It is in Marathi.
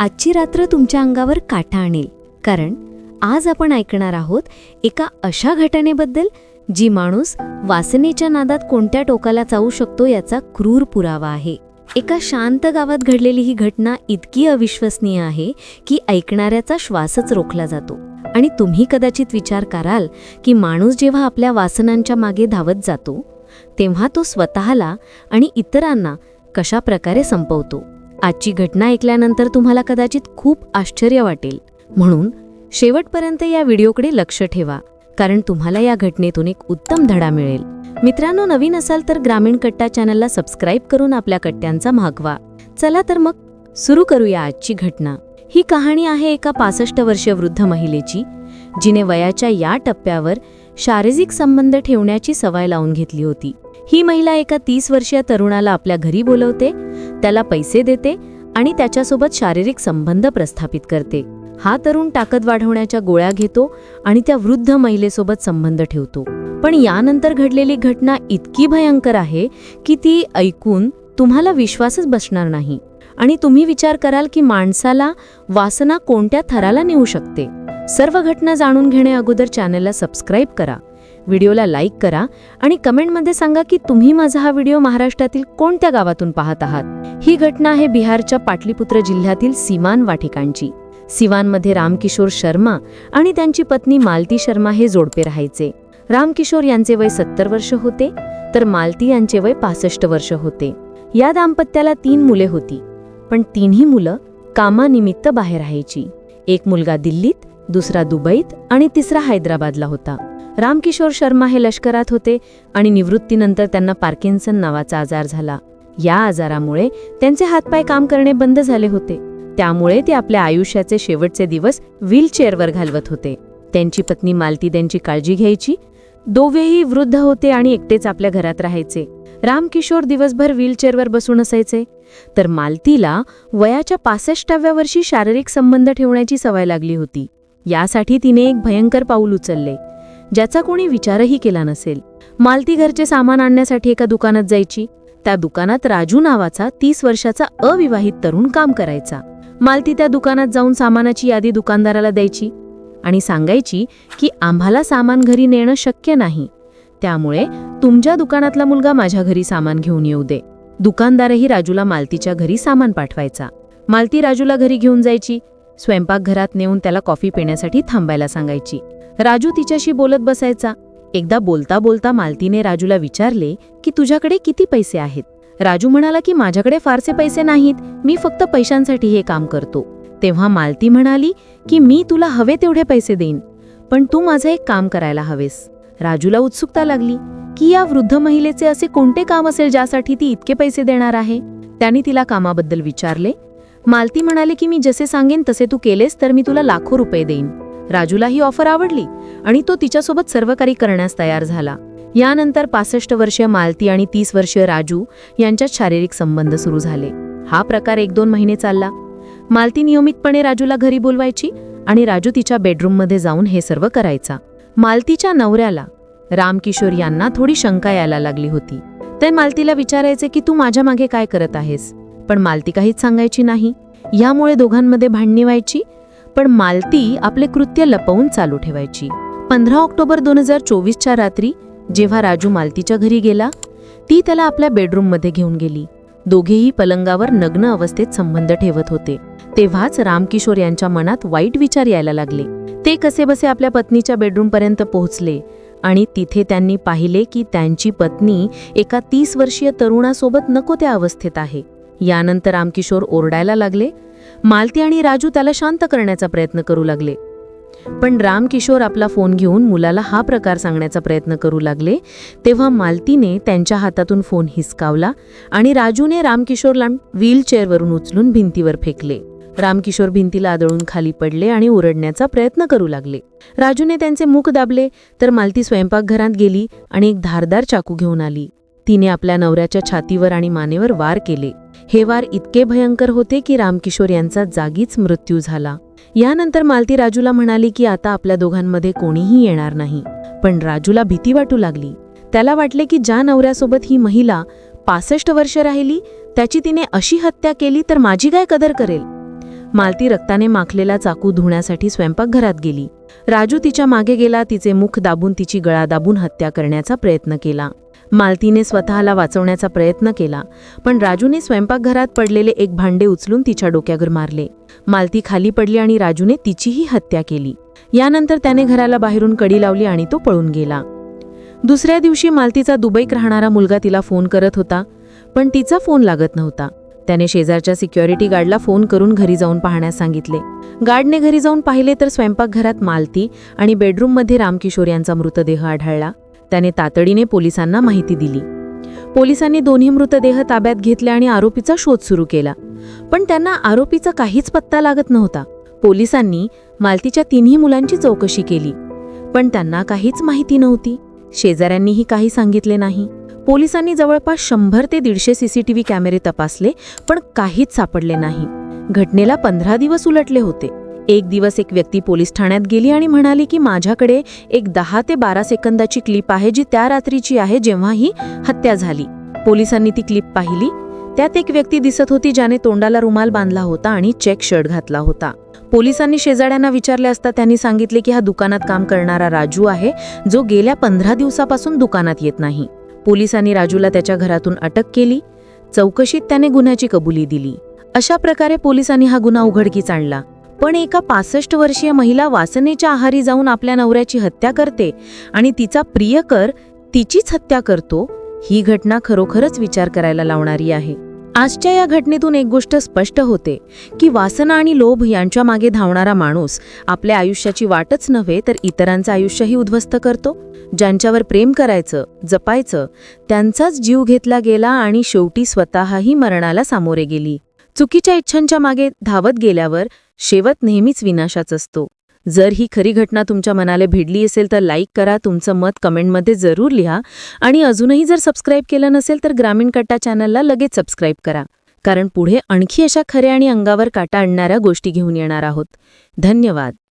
आजची रात्र तुमच्या अंगावर काटा आणेल. कारण आज आपण ऐकणार आहोत एका अशा घटनेबद्दल जी माणूस वासनेच्या नादात कोणत्या टोकाला जाऊ शकतो याचा क्रूर पुरावा आहे. एका शांत गावात घडलेली ही घटना इतकी अविश्वसनीय आहे की ऐकणाऱ्याचा श्वासच रोखला जातो. आणि तुम्ही कदाचित विचार कराल की माणूस जेव्हा आपल्या वासनांच्या मागे धावत जातो तेव्हा तो स्वतःला आणि इतरांना कशा प्रकारे संपवतो? आजची घटना ऐकल्यानंतर तुम्हाला कदाचित खूप आश्चर्य वाटेल. म्हणून शेवटपर्यंत या व्हिडिओकडे लक्ष ठेवा कारण तुम्हाला या घटनेतून एक उत्तम धडा मिळेल. मित्रांनो नवीन असाल तर ग्रामीण कट्टा चॅनलला सबस्क्राईब करून आपल्या कट्ट्यांचा मागवा. चला तर मग सुरू करूया आजची घटना. ही कहाणी आहे एका पासष्ट वर्षीय वृद्ध महिलेची जिने वयाच्या या टप्प्यावर शारीरिक संबंध ठेवण्याची सवय लावून घेतली होती. ही महिला एका तीस वर्षीय तरुणाला आपल्या घरी बोलवते त्याला पैसे देते आणि त्याच्यासोबत शारीरिक संबंध प्रस्थापित करते. हा तरुण ताकद वाढवण्याच्या गोळ्या घेतो आणि त्या वृद्ध महिलेसोबत संबंध ठेवतो. पण यानंतर घडलेली घटना इतकी भयंकर आहे की ती ऐकून तुम्हाला विश्वासच बसणार नाही. आणि तुम्ही विचार कराल की माणसाला वासना कोणत्या थराला नेऊ शकते? सर्व घटना जाणून घेणे अगोदर चॅनलला सबस्क्राईब करा. व्हिडिओला लाईक करा आणि कमेंटमध्ये सांगा की तुम्ही माझा हा व्हिडिओ महाराष्ट्रातील कोणत्या गावातून पाहत आहात? ही घटना आहे बिहारच्या पाटलीपुत्र जिल्ह्यातील सीमान वाठिकांची. सिवानमध्ये रामकिशोर शर्मा आणि त्यांची पत्नी मालती शर्मा हे जोडपे राहायचे. रामकिशोर यांचे वय सत्तर वर्ष होते तर मालती यांचे वय पासष्ट वर्ष होते. या दाम्पत्याला तीन मुले होती पण तिन्ही मुलं कामानिमित्त बाहेर राहायची. एक मुलगा दिल्लीत दुसरा दुबईत आणि तिसरा हैदराबादला होता. रामकिशोर शर्मा हे लष्करात होते आणि निवृत्तीनंतर त्यांना पार्किन्सन नावाचा आजार झाला. या आजारामुळे त्यांचे हातपाय काम करणे बंद झाले होते. त्यामुळे ते आपल्या आयुष्याचे शेवटचे दिवस व्हीलचेअरवर घालवत होते. त्यांची पत्नी मालती त्यांची काळजी घ्यायची. दोघेही वृद्ध होते आणि एकटेच आपल्या घरात राहायचे. रामकिशोर दिवसभर व्हीलचेअरवर बसून असायचे. तर मालतीला वयाच्या पासष्टाव्या वर्षी शारीरिक संबंध ठेवण्याची सवय लागली होती. यासाठी तिने एक भयंकर पाऊल उचलले. ज्याचा कोणी विचारही केला नसेल. मालती घरचे सामान आणण्यासाठी एका दुकानात जायची. त्या दुकानात राजू नावाचा तीस वर्षाचा अविवाहित तरुण काम करायचा. मालती त्या दुकानात जाऊन सामानाची यादी दुकानदाराला द्यायची आणि सांगायची की आम्हाला सामान घरी नेणं शक्य नाही. त्यामुळे तुमच्या दुकानातला मुलगा माझ्या घरी सामान घेऊन येऊ दे. दुकानदारही राजूला मालतीच्या घरी सामान पाठवायचा. मालती राजूला घरी घेऊन जायची. स्वयंपाकघरात नेऊन त्याला कॉफी पिण्यासाठी थांबायला सांगायची. राजू तिच्याशी बोलत बसायचा. एकदा बोलता बोलता मालतीने राजूला विचारले की तुझ्याकडे किती पैसे आहेत? राजू म्हणाला की माझ्याकडे फारसे पैसे नाहीत. मी फक्त पैशांसाठी हे काम करतो. तेव्हा मालती म्हणाली की मी तुला हवे तेवढे पैसे देईन पण तू माझं एक काम करायला हवेस. राजूला उत्सुकता लागली की या वृद्ध महिलेचे असे कोणते काम असेल ज्यासाठी ती इतके पैसे देणार आहे? त्याने तिला कामाबद्दल विचारले. मालती म्हणाले की मी जसे सांगेन तसे तू केलेस तर मी तुला लाखो रुपये देईन. राजूला ही ऑफर आवडली आणि तो तिच्यासोबत सर्व काही करण्यास तयार झाला. यानंतर पासष्ट वर्षीय मालती आणि तीस वर्षीय राजू यांच्यात शारीरिक संबंध सुरू झाले. हा प्रकार एक दोन महिने चालला. मालती नियमितपणे राजूला घरी बोलवायची आणि राजू तिच्या बेडरूममध्ये जाऊन हे सर्व करायचा. मालतीच्या नवऱ्याला रामकिशोर यांना थोडी शंका यायला लागली होती. ते मालतीला विचारायचे की तू माझ्या मागे काय करत आहेस? पण मालती काहीच सांगायची नाही. यामुळे दोघांमध्ये भांडणी व्हायची पण मालती आपले कृत्य लपवून चालू ठेवायची. पंधरा ऑक्टोबर दोन हजार चोवीसच्या रात्री जेव्हा राजू मालतीच्या घरी गेला ती त्याला आपल्या बेडरूममध्ये घेऊन गेली. दोघेही पलंगावर नग्न अवस्थेत संबंध ठेवत होते. तेव्हाच रामकिशोर यांच्या मनात वाईट विचार यायला लागले. ते कसेबसे आपल्या पत्नीच्या बेडरूमपर्यंत पोहोचले आणि तिथे त्यांनी पाहिले की त्यांची पत्नी एका तीस वर्षीय तरुणासोबत नको त्या अवस्थेत आहे. यानंतर रामकिशोर ओरडायला लागले मालती आणि राजू त्याला शांत करण्याचा प्रयत्न करू लागले. पण रामकिशोर आपला फोन घेऊन मुलाला हा प्रकार सांगण्याचा प्रयत्न करू लागले तेव्हा मालतीने त्यांच्या हातातून फोन हिसकावला आणि राजूने रामकिशोरला व्हीलचेअरवरून उचलून भिंतीवर फेकले. रामकिशोर भिंतीला आदळून खाली पडले आणि ओरडण्याचा प्रयत्न करू लागले. राजूने त्यांचे मुख दाबले तर मालती स्वयंपाकघरात गेली आणि एक धारदार चाकू घेऊन आली. तिने आपल्या नवऱ्याच्या छातीवर आणि मानेवर वार केले. हे वार इतके भयंकर होते की रामकिशोर यांचा जागीच मृत्यू झाला. यानंतर मालती राजूला म्हणाली की आता आपल्या दोघांमध्ये कोणीही येणार नाही. पण राजूला भीती वाटू लागली. त्याला वाटले की ज्या नवऱ्यासोबत ही महिला पासष्ट वर्ष राहिली त्याची तिने अशी हत्या केली तर माझी काय कदर करेल? मालती रक्ताने माखलेला चाकू धुण्यासाठी स्वयंपाकघरात गेली. राजू तिच्यामागे गेला तिचे मुख दाबून तिची गळा दाबून हत्या करण्याचा प्रयत्न केला. मालतीने स्वतःला वाचवण्याचा प्रयत्न केला पण राजूने स्वयंपाकघरात पडलेले एक भांडे उचलून तिच्या डोक्यावर मारले. मालती खाली पडली आणि राजूने तिचीही हत्या केली. यानंतर त्याने घराला बाहेरून कडी लावली आणि तो पळून गेला. दुसऱ्या दिवशी मालतीचा दुबईत राहणारा मुलगा तिला फोन करत होता पण तिचा फोन लागत नव्हता. त्याने शेजारच्या सिक्युरिटी गार्डला फोन करून घरी जाऊन पाहण्यास सांगितले. गार्डने घरी जाऊन पाहिले तर स्वयंपाकघरात मालती आणि बेडरूममध्ये रामकिशोर यांचा मृतदेह आढळला. त्याने तातडीने पोलिसांना माहिती दिली. पोलिसांनी दोन्ही मृतदेह ताब्यात घेतले आणि आरोपीचा शोध सुरू केला. पण त्यांना आरोपीचा काहीच पत्ता लागत नव्हता. पोलिसांनी मालतीच्या तिन्ही मुलांची चौकशी केली. पण त्यांना काहीच माहिती नव्हती. शेजाऱ्यांनीही काही सांगितले नाही. पोलिसांनी जवळपास शंभर ते दीडशे सीसीटीव्ही कॅमेरे तपासले पण काहीच सापडले नाही. घटनेला पंधरा दिवस उलटले होते. एक दिवस एक व्यक्ती पोलीस ठाण्यात गेली आणि म्हणाली की माझ्याकडे एक दहा ते बारा सेकंदाची क्लिप आहे जी त्या रात्रीची आहे जेव्हा ही हत्या झाली. पोलिसांनी ती क्लिप पाहिली. त्यात एक व्यक्ती दिसत होती ज्याने तोंडाला रुमाल बांधला होता आणि चेक शर्ट घातला होता. पोलिसांनी शेजाड्यांना विचारले असता त्यांनी सांगितले की हा दुकानात काम करणारा राजू आहे जो गेल्या पंधरा दिवसापासून दुकानात येत नाही. पोलिसांनी राजूला त्याच्या घरातून अटक केली. चौकशीत त्याने गुन्ह्याची कबुली दिली. अशा प्रकारे पोलिसांनी हा गुन्हा उघडकीस आणला. पण एका पासष्ट वर्षीय महिला वासनेच्या आहारी जाऊन आपल्या नवऱ्याची हत्या करते आणि तिचा प्रियकर तिचीच हत्या करतो ही घटना खरोखरच विचार करायला लावणारी आहे. आजच्या या घटनेतून एक गोष्ट स्पष्ट होते की वासना आणि लोभ यांच्या मागे धावणारा माणूस आपल्या आयुष्याची वाटच नव्हे तर इतरांचं आयुष्यही उद्ध्वस्त करतो. ज्यांच्यावर प्रेम करायचं जपायचं त्यांचाच जीव घेतला गेला आणि शेवटी स्वतःही मरणाला सामोरे गेली. चुकीच्या इच्छांच्या मागे धावत गेल्यावर शेवट नेहमीच विनाशाच असतो. जर ही खरी घटना तुमच्या मनाला भिडली असेल तर लाईक करा तुमचं मत कमेंटमध्ये जरूर लिहा आणि अजूनही जर सबस्क्राईब केलं नसेल तर ग्रामीण कट्टा चॅनलला लगेच सबस्क्राईब करा. कारण पुढे आणखी अशा खऱ्या आणि अंगावर काटा आणणाऱ्या गोष्टी घेऊन येणार आहोत. धन्यवाद.